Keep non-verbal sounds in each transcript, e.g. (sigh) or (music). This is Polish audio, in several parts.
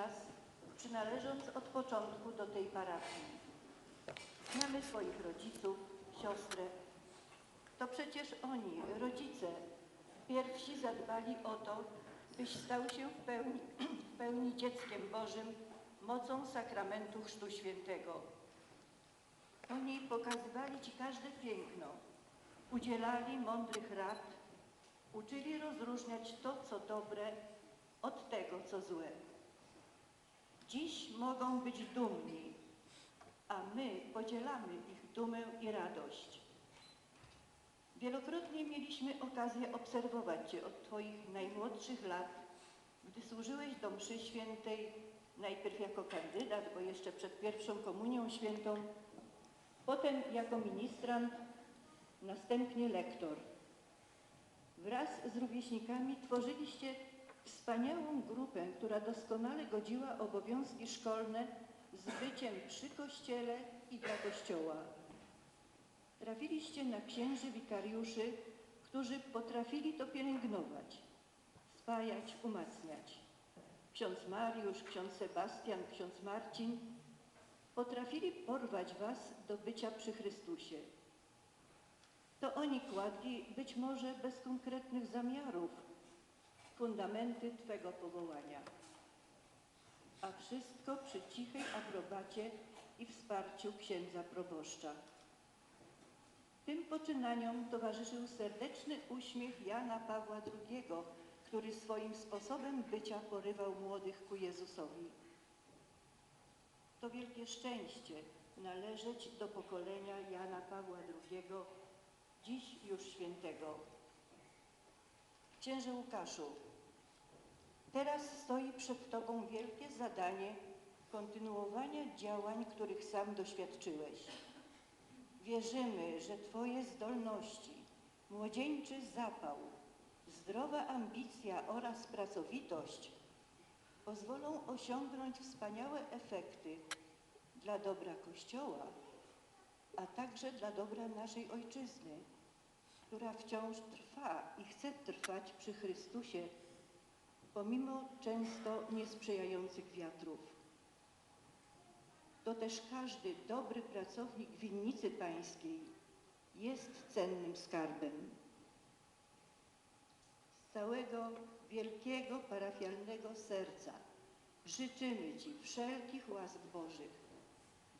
nas, przynależąc od początku do tej parafii. Znamy swoich rodziców, siostrę. To przecież oni, rodzice, pierwsi zadbali o to, byś stał się w pełni, (clears throat) w pełni dzieckiem Bożym mocą sakramentu Chrztu Świętego. Oni pokazywali Ci każde piękno, udzielali mądrych rad, uczyli rozróżniać to, co dobre, od tego, co złe. Dziś mogą być dumni, a my podzielamy ich dumę i radość. Wielokrotnie mieliśmy okazję obserwować Cię od Twoich najmłodszych lat, gdy służyłeś do mszy świętej, najpierw jako kandydat, bo jeszcze przed pierwszą komunią świętą, potem jako ministrant, następnie lektor. Wraz z rówieśnikami tworzyliście wspaniałą grupę, która doskonale godziła obowiązki szkolne z byciem przy kościele i dla kościoła. Trafiliście na księży wikariuszy, którzy potrafili to pielęgnować, spajać, umacniać. Ksiądz Mariusz, ksiądz Sebastian, ksiądz Marcin potrafili porwać was do bycia przy Chrystusie. To oni kładli, być może bez konkretnych zamiarów, fundamenty Twego powołania. A wszystko przy cichej aprobacie i wsparciu księdza proboszcza. Tym poczynaniom towarzyszył serdeczny uśmiech Jana Pawła II, który swoim sposobem bycia porywał młodych ku Jezusowi. To wielkie szczęście należeć do pokolenia Jana Pawła II, dziś już świętego. Księże Łukaszu, teraz stoi przed Tobą wielkie zadanie kontynuowania działań, których sam doświadczyłeś. Wierzymy, że Twoje zdolności, młodzieńczy zapał, zdrowa ambicja oraz pracowitość pozwolą osiągnąć wspaniałe efekty dla dobra Kościoła, a także dla dobra naszej Ojczyzny, która wciąż trwa i chce trwać przy Chrystusie, pomimo często niesprzyjających wiatrów. To też każdy dobry pracownik winnicy pańskiej jest cennym skarbem. Z całego wielkiego parafialnego serca życzymy Ci wszelkich łask Bożych,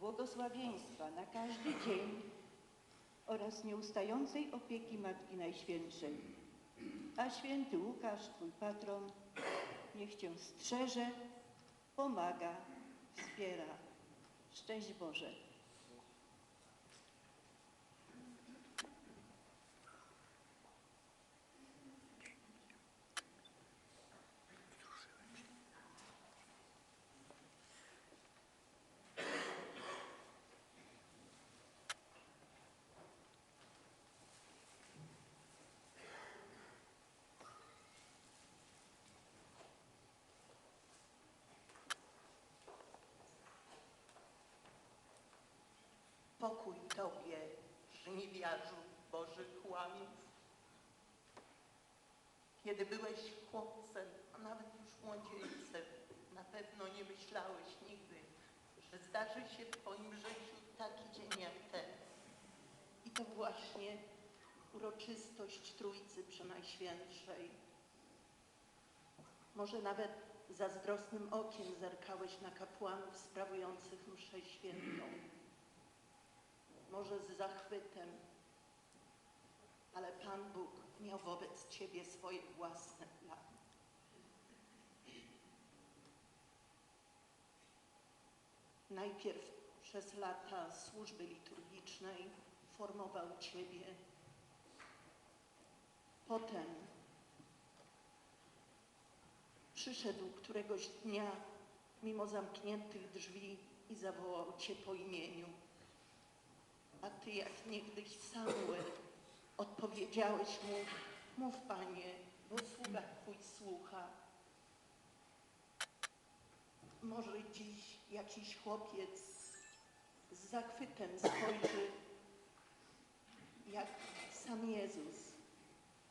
błogosławieństwa na każdy dzień oraz nieustającej opieki Matki Najświętszej. A święty Łukasz, Twój patron, niech Cię strzeże, pomaga, wspiera. Szczęść Boże. Pokój Tobie, żniwiarzu Bożych łamiów. Kiedy byłeś chłopcem, a nawet już młodzieńcem, na pewno nie myślałeś nigdy, że zdarzy się w Twoim życiu taki dzień jak ten. I to właśnie uroczystość Trójcy Przenajświętszej. Może nawet zazdrosnym okiem zerkałeś na kapłanów sprawujących mszę świętą może z zachwytem, ale Pan Bóg miał wobec Ciebie swoje własne plany. Najpierw przez lata służby liturgicznej formował Ciebie, potem przyszedł któregoś dnia mimo zamkniętych drzwi i zawołał Cię po imieniu a ty jak niegdyś Samuel odpowiedziałeś mu, mów Panie, bo sługa Twój słucha. Może dziś jakiś chłopiec z zachwytem spojrzy, jak sam Jezus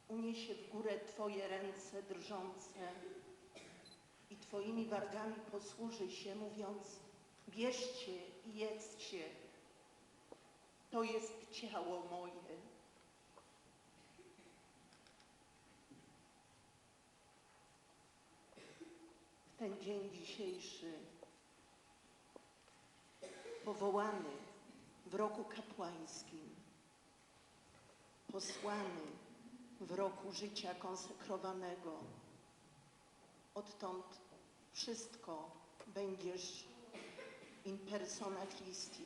uniesie w górę Twoje ręce drżące i swoimi wargami posłuży się, mówiąc: Bierzcie i jedzcie, to jest ciało moje. W ten dzień dzisiejszy, powołany w roku kapłańskim, posłany w roku życia konsekrowanego, odtąd wszystko będziesz in persona Christi.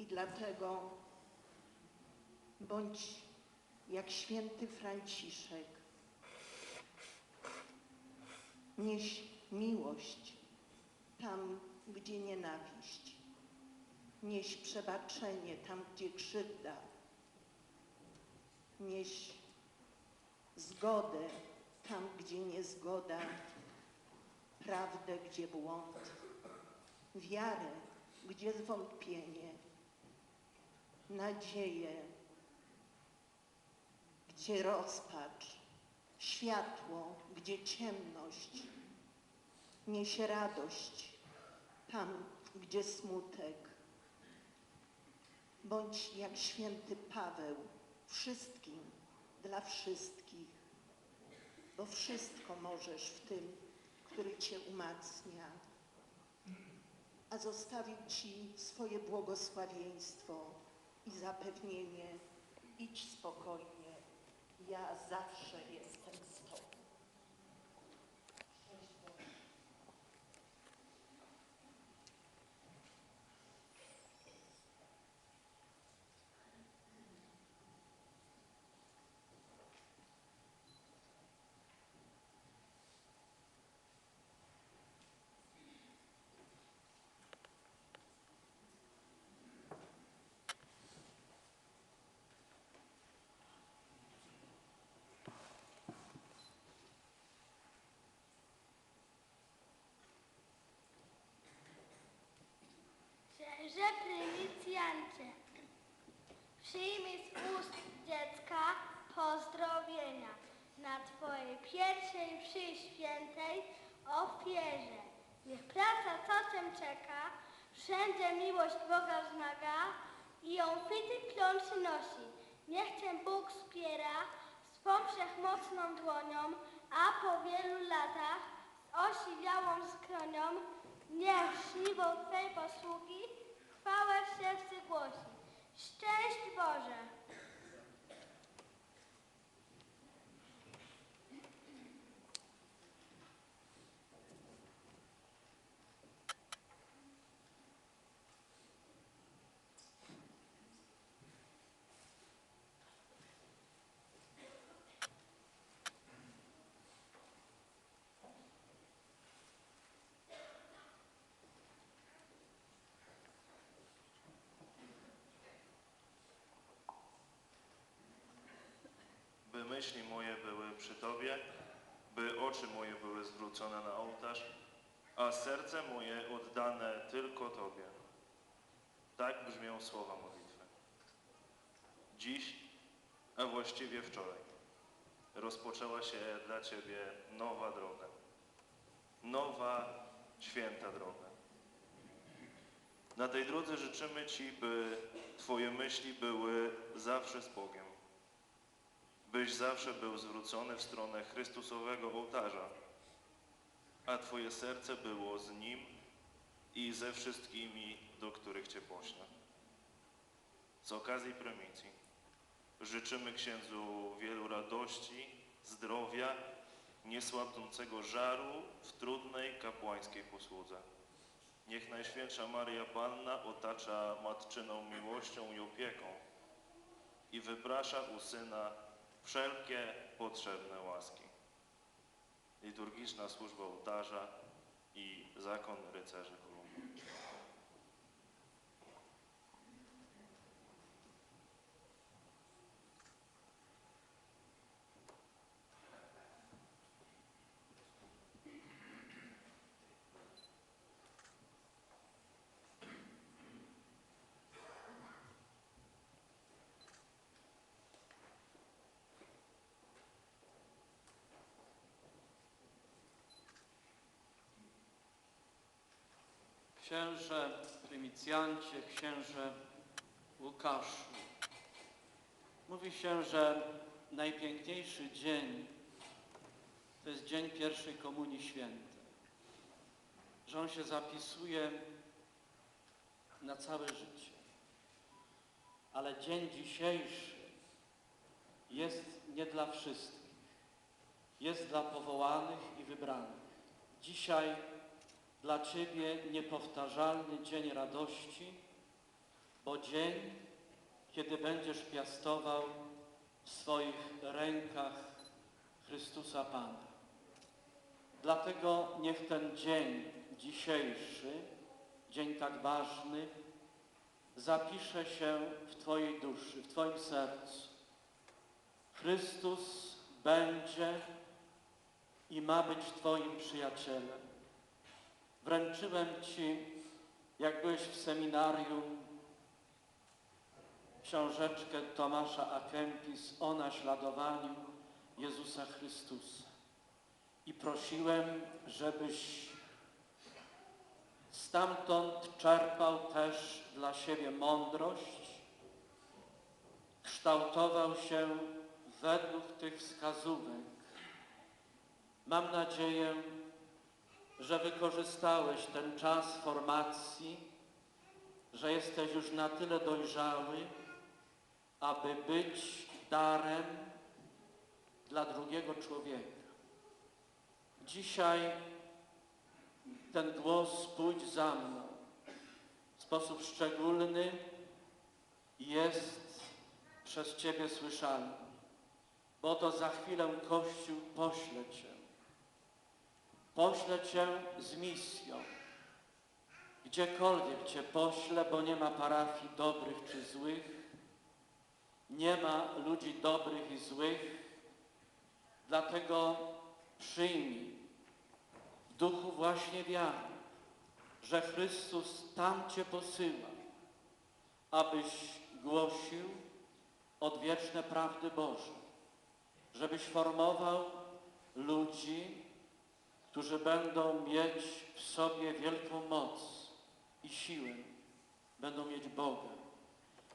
I dlatego bądź jak święty Franciszek, nieś miłość tam, gdzie nienawiść, nieś przebaczenie tam, gdzie krzywda, nieś zgodę tam, gdzie niezgoda, prawdę, gdzie błąd, wiarę, gdzie zwątpienie, nadzieję, gdzie rozpacz, światło, gdzie ciemność, niesie radość tam, gdzie smutek. Bądź jak święty Paweł, wszystkim dla wszystkich, bo wszystko możesz w tym, który Cię umacnia, a zostawił Ci swoje błogosławieństwo i zapewnienie, idź spokojnie, ja zawsze jestem z Tobą. Szczęść Boże. Księże prylicjancie, przyjmij z ust dziecka pozdrowienia na Twojej pierwszej mszy świętej ofierze. Niech praca czym czeka, wszędzie miłość Boga wzmaga i obfity plon przynosi. Niech Cię Bóg wspiera swą wszechmocną dłonią, a po wielu latach z osiwiałą skronią Niech żniwo Twej posługi chwałę w sercu głosi. Szczęść Boże! by myśli moje były przy Tobie, by oczy moje były zwrócone na ołtarz, a serce moje oddane tylko Tobie. Tak brzmią słowa modlitwy. Dziś, a właściwie wczoraj, rozpoczęła się dla Ciebie nowa droga. Nowa, święta droga. Na tej drodze życzymy Ci, by Twoje myśli były zawsze z Bogiem byś zawsze był zwrócony w stronę Chrystusowego ołtarza, a Twoje serce było z Nim i ze wszystkimi, do których Cię pośle. Z okazji prymicji życzymy Księdzu wielu radości, zdrowia, niesłabnącego żaru w trudnej kapłańskiej posłudze. Niech Najświętsza Maria Panna otacza matczyną miłością i opieką i wyprasza u Syna wszelkie potrzebne łaski. Liturgiczna służba ołtarza i zakon rycerzy Księże Prymicjancie, księże Łukaszu. Mówi się, że najpiękniejszy dzień to jest dzień pierwszej Komunii Świętej. Że on się zapisuje na całe życie. Ale dzień dzisiejszy jest nie dla wszystkich. Jest dla powołanych i wybranych. Dzisiaj dla Ciebie niepowtarzalny dzień radości, bo dzień, kiedy będziesz piastował w swoich rękach Chrystusa Pana. Dlatego niech ten dzień dzisiejszy, dzień tak ważny, zapisze się w Twojej duszy, w Twoim sercu. Chrystus będzie i ma być Twoim przyjacielem. Wręczyłem Ci, jak byłeś w seminarium, książeczkę Tomasza Akempis o naśladowaniu Jezusa Chrystusa. I prosiłem, żebyś stamtąd czerpał też dla siebie mądrość, kształtował się według tych wskazówek. Mam nadzieję, że wykorzystałeś ten czas formacji, że jesteś już na tyle dojrzały, aby być darem dla drugiego człowieka. Dzisiaj ten głos pójdź za mną w sposób szczególny jest przez Ciebie słyszalny, bo to za chwilę Kościół pośle Cię. Poślę Cię z misją. Gdziekolwiek Cię poślę, bo nie ma parafii dobrych czy złych, nie ma ludzi dobrych i złych, dlatego przyjmij w duchu właśnie wiary, że Chrystus tam Cię posyła, abyś głosił odwieczne prawdy Boże, żebyś formował ludzi, którzy będą mieć w sobie wielką moc i siłę, będą mieć Boga,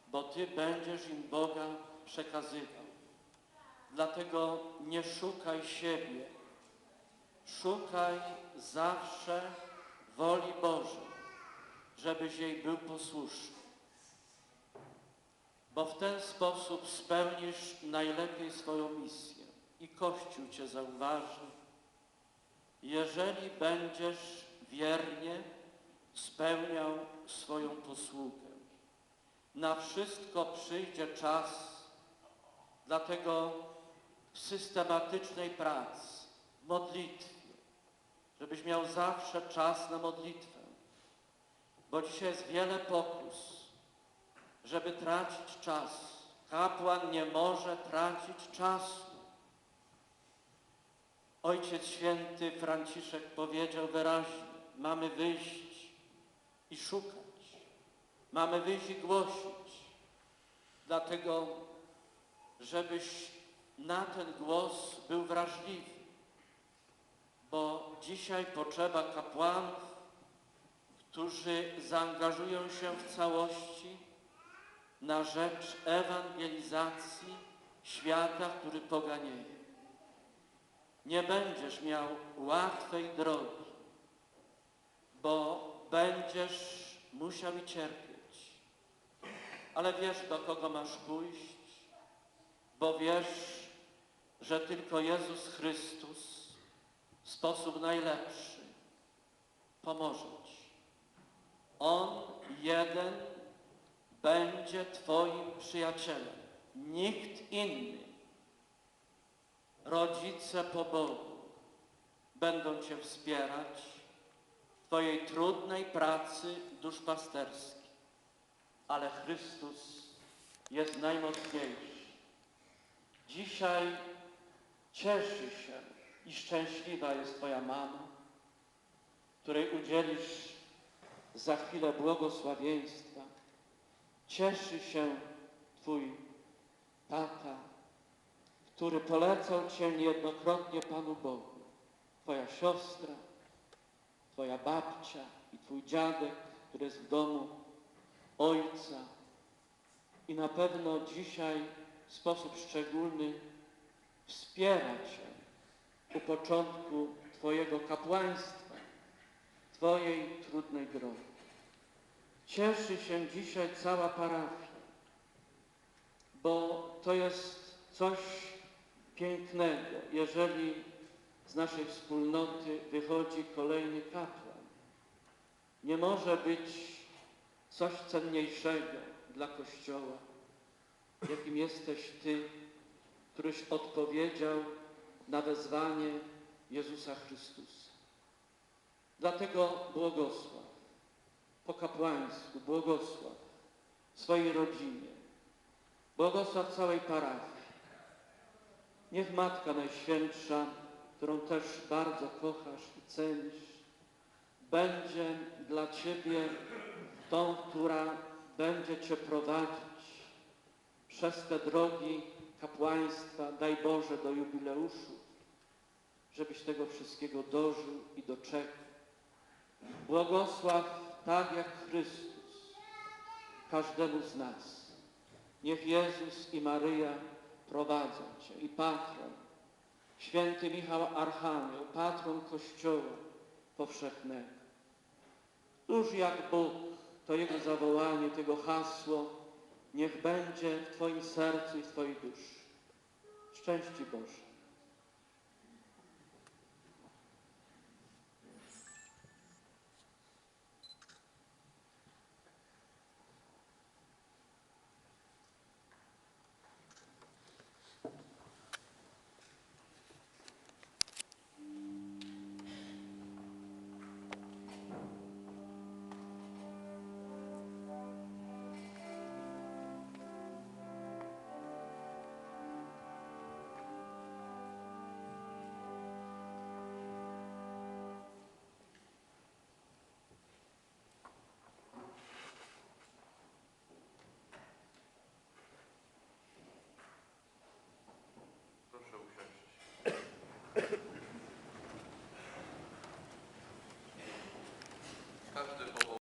bo Ty będziesz im Boga przekazywał. Dlatego nie szukaj siebie, szukaj zawsze woli Bożej, żebyś jej był posłuszny. Bo w ten sposób spełnisz najlepiej swoją misję i Kościół Cię zauważy, jeżeli będziesz wiernie spełniał swoją posługę. Na wszystko przyjdzie czas, dlatego w systematycznej pracy, w modlitwie, żebyś miał zawsze czas na modlitwę, bo dzisiaj jest wiele pokus, żeby tracić czas. Kapłan nie może tracić czasu. Ojciec Święty Franciszek powiedział wyraźnie, mamy wyjść i szukać, mamy wyjść i głosić, dlatego żebyś na ten głos był wrażliwy, bo dzisiaj potrzeba kapłanów, którzy zaangażują się w całości na rzecz ewangelizacji świata, który poganieje. Nie będziesz miał łatwej drogi, bo będziesz musiał i cierpieć. Ale wiesz, do kogo masz pójść, bo wiesz, że tylko Jezus Chrystus w sposób najlepszy pomoże Ci. On jeden będzie Twoim przyjacielem, nikt inny. Rodzice po Bogu będą Cię wspierać w Twojej trudnej pracy duszpasterskiej, ale Chrystus jest najmocniejszy. Dzisiaj cieszy się i szczęśliwa jest Twoja mama, której udzielisz za chwilę błogosławieństwa. Cieszy się Twój tata, który polecał Cię niejednokrotnie Panu Bogu. Twoja siostra, Twoja babcia i Twój dziadek, który jest w domu Ojca. I na pewno dzisiaj w sposób szczególny wspiera Cię u początku Twojego kapłaństwa, Twojej trudnej drogi. Cieszy się dzisiaj cała parafia, bo to jest coś pięknego, jeżeli z naszej wspólnoty wychodzi kolejny kapłan. Nie może być coś cenniejszego dla Kościoła, jakim jesteś Ty, któryś odpowiedział na wezwanie Jezusa Chrystusa. Dlatego błogosław po kapłańsku, błogosław swojej rodzinie, błogosław całej parafii. Niech Matka Najświętsza, którą też bardzo kochasz i cenisz, będzie dla Ciebie tą, która będzie Cię prowadzić przez te drogi kapłaństwa, daj Boże, do jubileuszu, żebyś tego wszystkiego dożył i doczekał. Błogosław tak jak Chrystus każdemu z nas. Niech Jezus i Maryja prowadzą Cię i patron, święty Michał Archanioł, patron Kościoła powszechnego. Tuż jak Bóg, to Jego zawołanie, tego hasło, niech będzie w Twoim sercu i w Twojej duszy. Szczęść Ci Boże. de